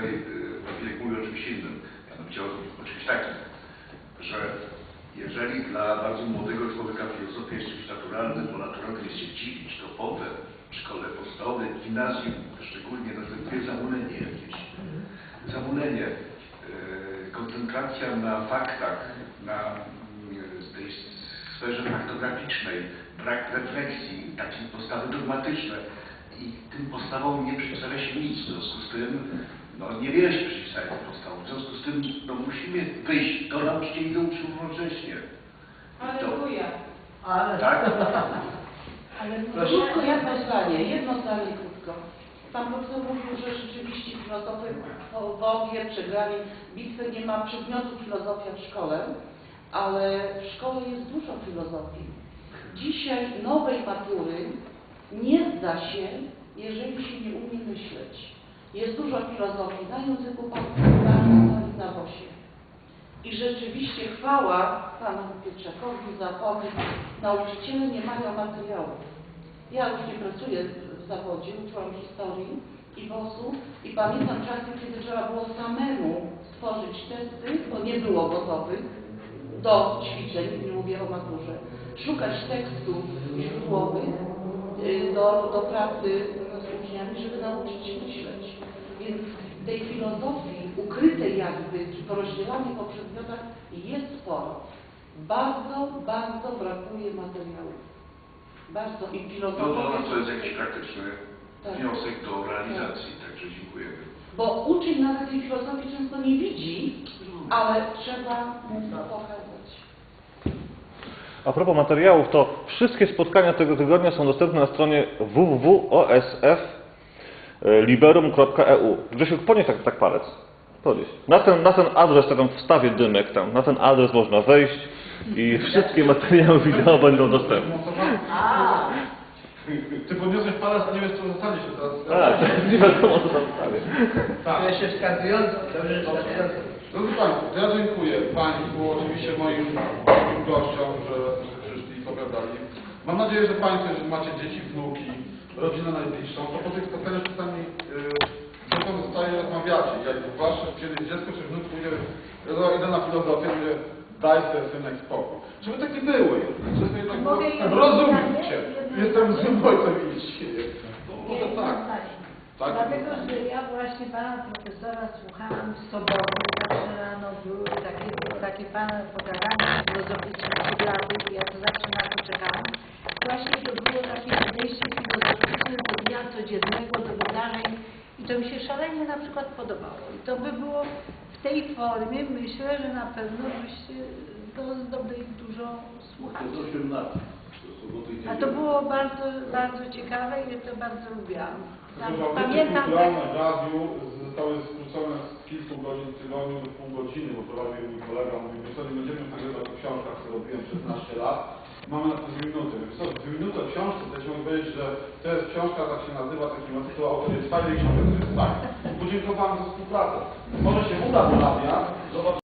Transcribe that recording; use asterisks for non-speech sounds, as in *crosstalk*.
tutaj y, Filip mówi o czymś innym, mianowicie o, czymś takim, że jeżeli dla bardzo młodego człowieka filozofia jest czymś naturalnym, bo naturalnym jest się dziwić, to potem w szkole podstawowej, w gimnazjum szczególnie następuje zamulenie jakieś. Zamulenie, e, koncentracja na faktach, na mm, tej sferze faktograficznej, brak refleksji, takiej postawy dogmatyczne i tym postawom nie przeciwstawia się nic. W związku z tym no, niewiele się przeciwstawia tym postawom. W związku z tym no, musimy wyjść do nauczycieli, do uczniów równocześnie. Aleluja. Ale... Tak? *laughs* Ale Krótko jedno zdanie, jedno zdanie krótko. Pan profesor mówił, że rzeczywiście filozofy po Bogie przegrali bitwę, nie ma przedmiotu filozofia w szkole, ale w szkole jest dużo filozofii. Dzisiaj nowej matury nie zda się, jeżeli się nie umie myśleć. Jest dużo filozofii na języku polskim, na, na WOSie. I rzeczywiście chwała panu Pietrzakowi za pomysł. Nauczyciele nie mają materiałów. Ja już nie pracuję w zawodzie, uczyłam historii i WOS-u i pamiętam czasy, kiedy trzeba było samemu stworzyć testy, bo nie było gotowych do ćwiczeń, nie mówię o maturze, szukać tekstów źródłowych y, do, do pracy z uczniami, żeby nauczyć się myśleć. Więc tej filozofii ukrytej jakby, czy porozdzielanie po przedmiotach jest sporo. Bardzo, bardzo brakuje materiałów. Bardzo. I No filozofia... to, no, to jest jakiś praktyczny Tak. wniosek do realizacji, także dziękujemy. Bo uczeń nawet tej filozofii często nie widzi, ale trzeba mu to pokazać. A propos materiałów, to wszystkie spotkania tego tygodnia są dostępne na stronie www.osf.liberum.eu. Grzesiu, podnieś tak, tak palec. Podnieś. Na ten, na ten adres, tam wstawię dymek tam, na ten adres można wejść i wszystkie materiały wideo będą dostępne. Ty podniosłeś palec, a nie wiesz co zostanie się teraz. Tak, *laughs* nie wiadomo co tam tak. To się dobrze, wskazująco. Drodzy Państwo, to ja dziękuję bo oczywiście moim gościom, że, że przyszli i pogadali. Mam nadzieję, że Państwo, jeżeli macie dzieci, wnuki, rodzinę najbliższą, to po tych spotkaniach czasami yy, to zostaje rozmawiacie. Jak Wasze kiedyś dziecko czy wnuk pójdzie, ja idę na filozofię, mówię, daj sobie synek spokój. Żeby tak nie było. Żeby jednak było, Mogę jedno rozumiem? Cię. Jestem złym ojcem i nie. No, może tak. Tak? Dlatego, że ja właśnie pana profesora słuchałam w sobotę, zawsze rano były takie, takie pana pokazanie filozoficzne kudlaty i ja to zawsze na to czekałam. Właśnie to było takie podejście filozoficzne do dnia codziennego, do wydarzeń i to mi się szalenie na przykład podobało. I to by było w tej formie, myślę, że na pewno byście to zdobyli dużo słuchaczy. A to było bardzo, bardzo ciekawe i ja to bardzo lubiłam. Tam, pamiętam tak, radiu zostały skrócone z kilku godzin tygodniu do pół godziny, bo prowadził mój kolega, mówi, my sobie będziemy nagrywać o książkach, które robiłem 16 lat. Mamy na to dwie minuty. Więc co, dwie minuty o książce, to ja ci mogę powiedzieć, że to jest książka, tak się nazywa, taki to autor jest fajny książka, to jest fajny. Podziękowałem za współpracę. Może się uda radia, zobaczymy.